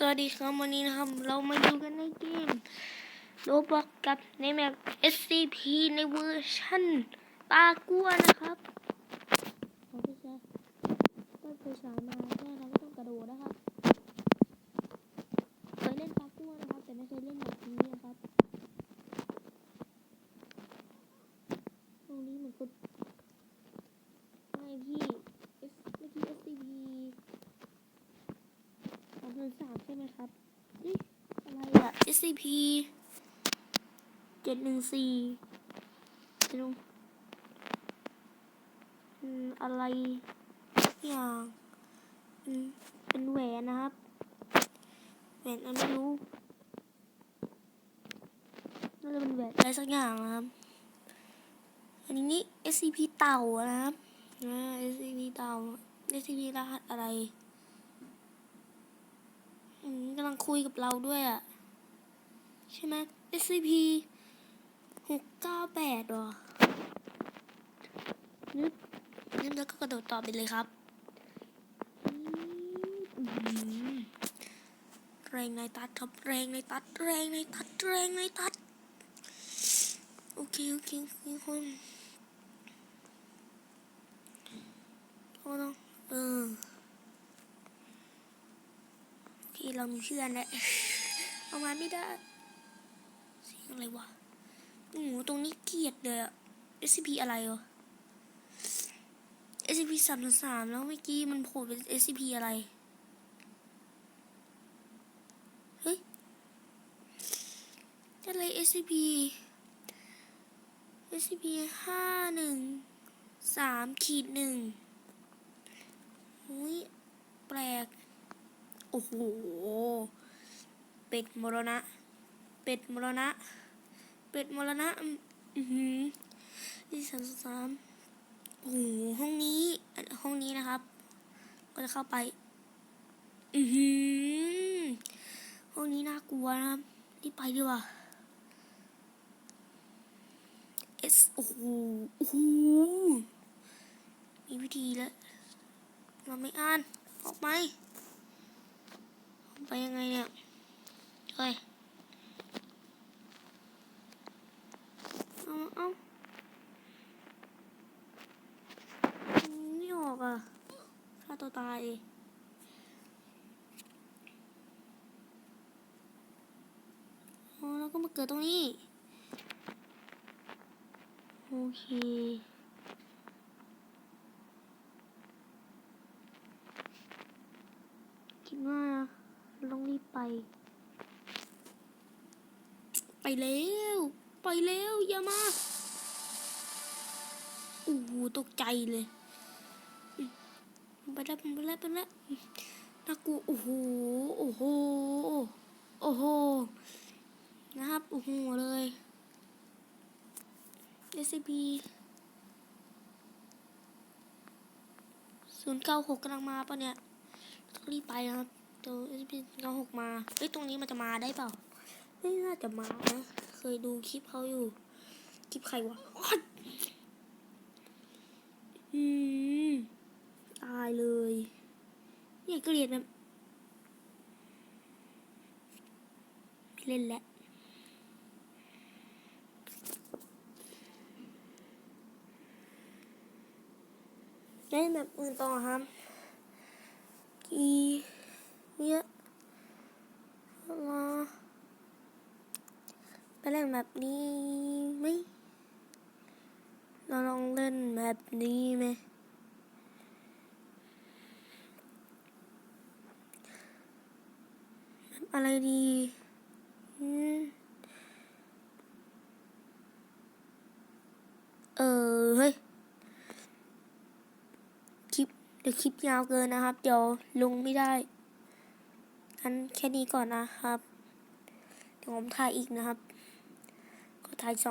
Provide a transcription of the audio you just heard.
สวัสดีครับวันนี้นะครับ เรามาอยู่กันในเกมโรบอกกับในแมป SCP ในเวอร์ชันปลากัวนะครับเราไปใช้ต้นไฟฉายมาแค่นั้นต้องกระโดดนะครับเคยเล่นปลากัวนะครับ แต่ไม่เคยเล่นแบบนี้นะครับ ตรงนี้เหมือนคุณไม่พี่ S เมื่อกี้ SCP สองพันสามใช่ไหมครับนี่อะไรอะ SCP เจ็ดหนึ่งสี่ดูอืมอะไรอย่างเป็นแหวนนะครับ แหวนอะไรไม่รู้น่าจะเป็นแหวนอะไรสักอย่างนะครับ อันนี้ SCP เต่านะครับอ่า SCP เต่า SCP รหัสอะไรอืมกำลังคุยกับเราด้วยอะ ใช่ไหม SCP หกเก้าแปดหรอนึกนึกแล้วก็กระโดดต่อไปเลยครับแรงในตัดครับแรงในตัดแรงในตัดแรงในตัด โอเค โอเคโอเคคนโอ้น้องเออที่เรามีเพื่อนแล้วเอามาไม่ได้ เสียงอะไรวะโอ้โหตรงนี้เกียดเลยอะ SCP อะไรวะ SCP สามสามแล้วเมื่อกี้มันโผล่เป็น SCP อะไร เฮ้ย อะไร SCP SCP ห้าหนึ่งสามขีดหนึ่งอุ้ยแปลก โอ้โห เป็ดมรณะ เป็ดมรณะ เป็ดมรณะอืมอือหือที่สามสามโอ้โหห้องนี้ ห้องนี้นะครับ ก็จะเข้าไป อือหือห้องนี้น่ากลัวนะครับรีบไปดีกว่า S โอ้โหโอ้โหมีวิธีแล้ว เราไม่อ่าน ออกไหมไปยังไงเนี่ยเฮ้ย เอาเอาไม่ออกอะฆ่าตัวตายอ๋อแล้วก็มาเกิดตรงนี้ โอเคคิดว่าต้องรีบไป ไปแล้ว ไปแล้วอย่ามาโอ้โหตกใจเลยไปแล้วไปแล้วไปแล้วน่ากลัวโอ้โหโอ้โหโอ้โหนะครับโอ้โหเลย SCP ศูนย์เก้าหกกำลังมาปะเนี่ยต้องรีบไปนะครับเดี๋ยว SCP เก้าหกมาเฮ้ยตรงนี้มันจะมาได้เปล่าไม่น่าจะมานะ ยดูคลิปเขาอยู่ คลิปใครวะอ๊อดอืมตายเลย เนี่ยเกลียดแบบไม่เล่นแล้วเล่นแบบอื่นต่อครับกีเยอะรอไป เล่นแบบนี้ไหมเราลองเล่นแบบนี้ไหมอะไรดีอืมเออเฮ้ย คลิปเดี๋ยวคลิปยาวเกินนะครับ เดี๋ยวลงไม่ได้อันแค่นี้ก่อนนะครับ เดี๋ยวผมถ่ายอีกนะครับ Thạch.